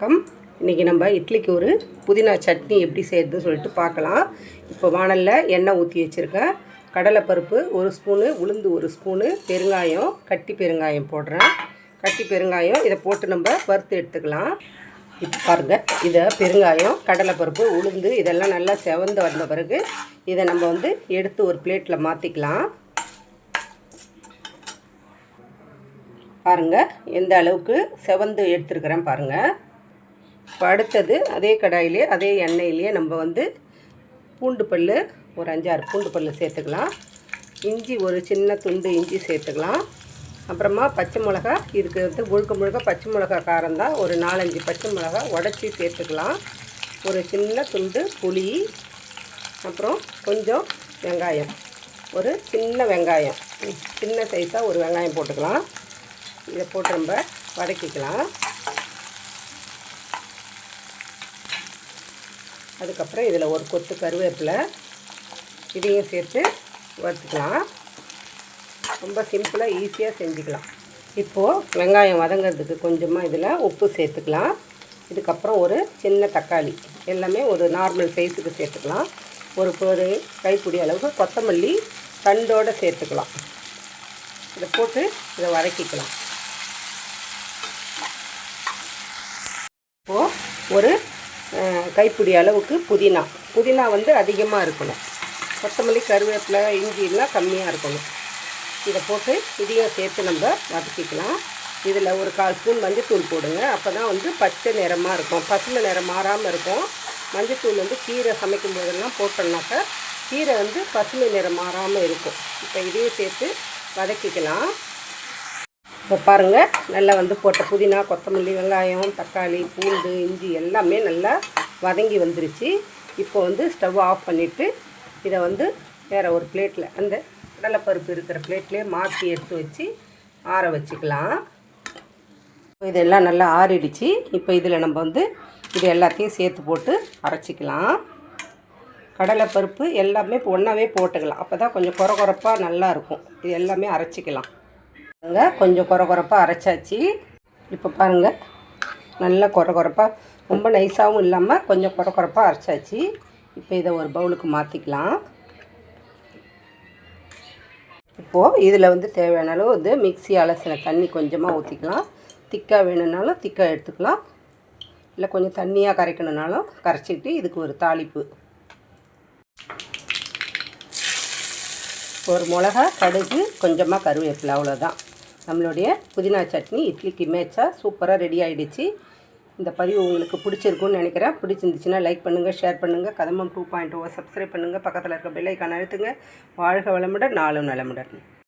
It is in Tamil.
வணக்கம். இன்றைக்கி நம்ம இட்லிக்கு ஒரு புதினா சட்னி எப்படி செய்யறதுன்னு சொல்லிட்டு பார்க்கலாம். இப்போ வானலில் எண்ணெய் ஊற்றி வச்சுருக்கேன். கடலைப்பருப்பு ஒரு ஸ்பூனு உளுந்து ஒரு ஸ்பூனு பெருங்காயம் கட்டி பெருங்காயம் போடுறேன். கட்டி பெருங்காயம் இதை போட்டு நம்ம வறுத்து எடுத்துக்கலாம். இப்போ பாருங்கள் இதை பெருங்காயம் கடலைப்பருப்பு உளுந்து இதெல்லாம் நல்லா செவந்து வந்த பிறகு இதை நம்ம வந்து எடுத்து ஒரு பிளேட்டில் மாற்றிக்கலாம் பாருங்கள் எந்த அளவுக்கு செவந்து எடுத்துருக்கிறேன் பாருங்கள் இப்போ அடுத்தது அதே கடாயிலே அதே எண்ணெயிலேயே நம்ம வந்து பூண்டு பல் ஒரு அஞ்சாறு பூண்டு பல் சேர்த்துக்கலாம். இஞ்சி ஒரு சின்ன துண்டு இஞ்சி சேர்த்துக்கலாம். அப்புறமா பச்சை மிளகா இதுக்கு வந்து முழுக்க முழுக்க பச்சை மிளகா காரம் தான். ஒரு நாலஞ்சு பச்சை மிளகா உடச்சி சேர்த்துக்கலாம். ஒரு சின்ன துண்டு புளி அப்புறம் கொஞ்சம் வெங்காயம். ஒரு சின்ன வெங்காயம் சின்ன சைஸாக ஒரு வெங்காயம் போட்டுக்கலாம். இதை போட்டு நம்ம வதக்கிக்கலாம். அதுக்கப்புறம் இதில் ஒரு கொத்து கருவேப்பிலை இதையும் சேர்த்து வறுத்துக்கலாம். ரொம்ப சிம்பிளாக ஈஸியாக செஞ்சுக்கலாம். இப்போது வெங்காயம் வதங்கிறதுக்கு கொஞ்சமாக இதில் உப்பு சேர்த்துக்கலாம். இதுக்கப்புறம் ஒரு சின்ன தக்காளி எல்லாமே ஒரு நார்மல் சைஸுக்கு சேர்த்துக்கலாம். ஒரு ஒரு கைப்பிடி அளவுக்கு கொத்தமல்லி தண்டோடு சேர்த்துக்கலாம். இதை போட்டு இதை வதக்கிக்கலாம். இப்போது ஒரு கைப்பிடி அளவுக்கு புதினா. புதினா வந்து அதிகமாக இருக்கணும். கொத்தமல்லி கருவேப்பிலை இஞ்சிலாம் கம்மியாக இருக்கணும். இதை போட்டு இதையும் சேர்த்து நம்ம வதக்கிக்கலாம். இதில் ஒரு கால் ஸ்பூன் மஞ்சத்தூள் போடுங்க. அப்போ தான் வந்து பச்சை நிறமாக இருக்கும். பசுமை நிறம் மாறாமல் இருக்கும். மஞ்சத்தூள் வந்து கீரை சமைக்கும் போதெல்லாம் போட்டோம்னாக்கா கீரை வந்து பசுமை நிறம் மாறாமல் இருக்கும். இப்போ இதையும் சேர்த்து வதக்கிக்கலாம். இப்போ பாருங்கள் நல்லா வந்து போட்ட புதினா கொத்தமல்லி வெங்காயம் தக்காளி பூண்டு இஞ்சி எல்லாமே நல்லா வதங்கி வந்துருச்சு. இப்போ வந்து ஸ்டவ் ஆஃப் பண்ணிவிட்டு இதை வந்து வேறு ஒரு பிளேட்டில் அந்த கடலைப்பருப்பு இருக்கிற பிளேட்லேயே மாற்றி எடுத்து வச்சு ஆற வச்சுக்கலாம். இதெல்லாம் நல்லா ஆறிடுச்சு. இப்போ இதில் நம்ம வந்து இது எல்லாத்தையும் சேர்த்து போட்டு அரைச்சிக்கலாம். கடலைப்பருப்பு எல்லாமே ஒன்றாவே போட்டுக்கலாம். அப்போ தான் கொஞ்சம் குறை குறப்பாக நல்லாயிருக்கும் இது எல்லாமே அரைச்சிக்கலாம். பாருங்கள் கொஞ்சம் குறை குறைப்பாக அரைச்சாச்சு. இப்போ பாருங்கள் நல்லா குறை குறைப்பாக ரொம்ப நைஸாகவும் இல்லாமல் கொஞ்சம் குறை குறைப்பாக அரைச்சாச்சு. இப்போ இதை ஒரு பவுலுக்கு மாற்றிக்கலாம் இப்போது இதில் வந்து தேவையான அளவு வந்து மிக்சி அலசின தண்ணி கொஞ்சமாக ஊற்றிக்கலாம் திக்காக வேணும்னாலும் திக்காக எடுத்துக்கலாம். இல்லை கொஞ்சம் தண்ணியாக கரைக்கணுனாலும் கரைச்சிக்கிட்டு இதுக்கு ஒரு தாளிப்பு. ஒரு மிளகா கடுகு கொஞ்சமாக கருவேப்பிலை அவ்வளோதான் நம்மளுடைய புதினா சட்னி இட்லிக்கு மேட்சாக சூப்பராக ரெடி ஆகிடுச்சு இந்த பதிவு உங்களுக்கு பிடிச்சிருக்குன்னு நினைக்கிறேன். பிடிச்சிருந்துச்சுன்னா லைக் பண்ணுங்கள் ஷேர் பண்ணுங்கள் Kadambam two point O oh, subscribe பண்ணுங்கள் பக்கத்தில் இருக்க பெல்லைக்கான அழுத்துங்க. வாழ்க வளமுடன் நாளும் நலமுடன்.